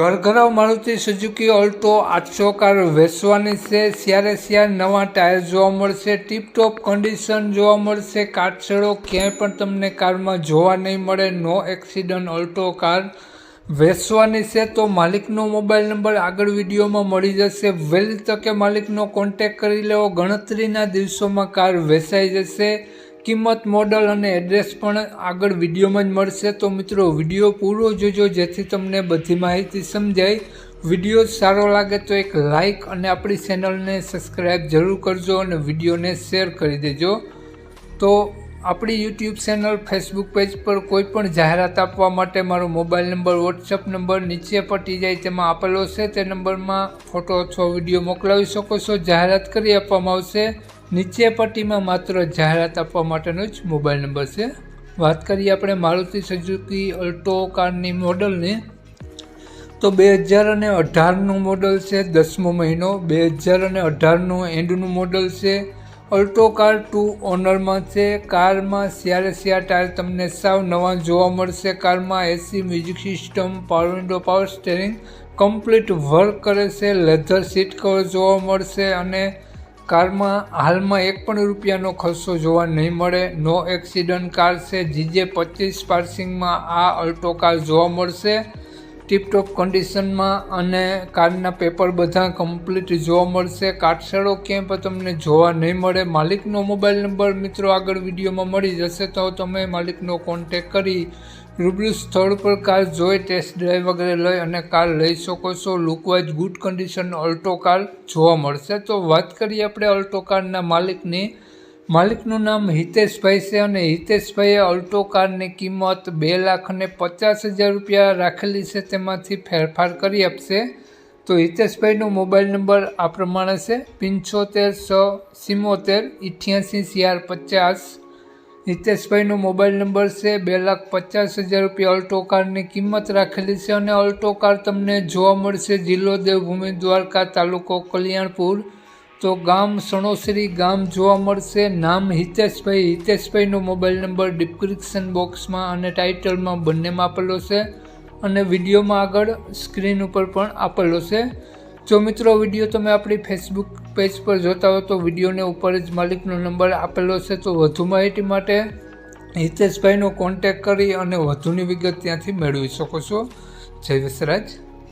ઘરઘરાવ Maruti Suzuki Alto આઠસો car વેચવાની છે. સ્યારે સિયાર નવા ટાયર જોવા મળશે ટીપટોપ કન્ડિશન જોવા મળશે. કાટછેડો ક્યાંય પણ તમને કારમાં જોવા નહીં મળે. નો એક્સિડન્ટ ઓલ્ટો કાર વેચવાની છે. તો માલિકનો મોબાઈલ નંબર આગળ વિડીયોમાં મળી જશે. વહેલી તકે માલિકનો કોન્ટેક કરી લેવો. ગણતરીના દિવસોમાં કાર વેચાઈ જશે. કિંમત, મોડલ અને એડ્રેસ પણ આગળ વિડીયોમાં જ મળશે. તો મિત્રો, વીડિયો પૂરો જોજો, જેથી તમને બધી માહિતી સમજાય. વીડિયો સારો લાગે તો એક લાઈક અને આપણી ચેનલને સબસ્ક્રાઈબ જરૂર કરજો અને વિડીયોને શેર કરી દેજો. તો આપણી યુટ્યુબ ચેનલ, ફેસબુક પેજ પર કોઈ પણ જાહેરાત આપવા માટે મારો મોબાઈલ નંબર વોટ્સઅપ નંબર નીચે પટી જાય તેમાં આપેલો છે. તે નંબરમાં ફોટો અથવા વીડિયો મોકલાવી શકો છો. જાહેરાત કરી આપવામાં આવશે. નીચે પટ્ટીમાં માત્ર જાહેરાત આપવા માટેનો જ મોબાઈલ નંબર છે. વાત કરીએ આપણે મારુતિ સુઝુકી અલ્ટો કારની મોડલની. તો બે હજાર અને અઢારનું મોડલ છે, દસમો મહિનો. બે હજાર અને અઢારનું એન્ડનું મોડલ છે. અલ્ટો કાર ટુ ઓનરમાં છે. કારમાં સ્યારે સ્યા ટાયર તમને સાવ નવા જોવા મળશે. કારમાં AC music system, power window, power steering complete work કરે છે. લેધર સીટ કવર જોવા મળશે અને કારમાં હાલમાં એક પણ રૂપિયાનો ખર્ચો જોવા નહીં મળે. નો એક્સિડન્ટ કાર છે. જીજે પચીસ પાર્સિંગમાં આ અલ્ટો કાર જોવા મળશે. ટીપટોપ કન્ડિશનમાં અને કારના પેપર બધા કમ્પ્લીટ જોવા મળશે. કાટસાળો ક્યાંય પણ તમને જોવા નહીં મળે. માલિકનો મોબાઈલ નંબર મિત્રો આગળ વિડીયોમાં મળી જશે. તો તમે માલિકનો કોન્ટેક કરી રૂબરૂ સ્થળ પર કાર જોઈ ટેસ્ટ ડ્રાઈવ વગેરે લઈ અને કાર લઈ શકો છો. Lookwise good condition Alto car જોવા મળશે. તો વાત કરીએ આપણે અલ્ટો કારના માલિકની. માલિકનું નામ હિતેશભાઈ છે અને હિતેશભાઈએ અલ્ટો કારની કિંમત બે લાખ અને પચાસ હજાર રૂપિયા રાખેલી છે. તેમાંથી ફેરફાર કરી આપશે. તો હિતેશભાઈનો મોબાઈલ નંબર આ પ્રમાણે છે. પંચોતેર સો સિમોતેર, ઇઠ્યાસી ચાર પચાસ હિતેશભાઈનો મોબાઈલ નંબર છે બે લાખ પચાસ હજાર રૂપિયા અલ્ટો કારની કિંમત રાખેલી છે અને અલ્ટો કાર તમને જોવા મળશે જિલ્લો દેવભૂમિ, દ્વારકા, તાલુકો કલ્યાણપુર. તો ગામ સણોસરી ગામ જોવા મળશે. નામ હિતેશભાઈ. હિતેશભાઈનો મોબાઈલ નંબર ડિસ્ક્રિપ્શન બોક્સમાં અને ટાઇટલમાં બંનેમાં આપેલો છે. અને વિડીયોમાં આગળ સ્ક્રીન ઉપર પણ આપેલો છે. જો મિત્રો વીડિયો તમે આપણી ફેસબુક પેજ પર જોતા હો તો વિડીયોને ઉપર જ માલિકનો નંબર આપેલો છે, તો વધુ માહિતી માટે હિતેશભાઈનો કોન્ટેક કરી અને વધુની વિગત ત્યાંથી મેળવી શકો છો. જય વસરાજ.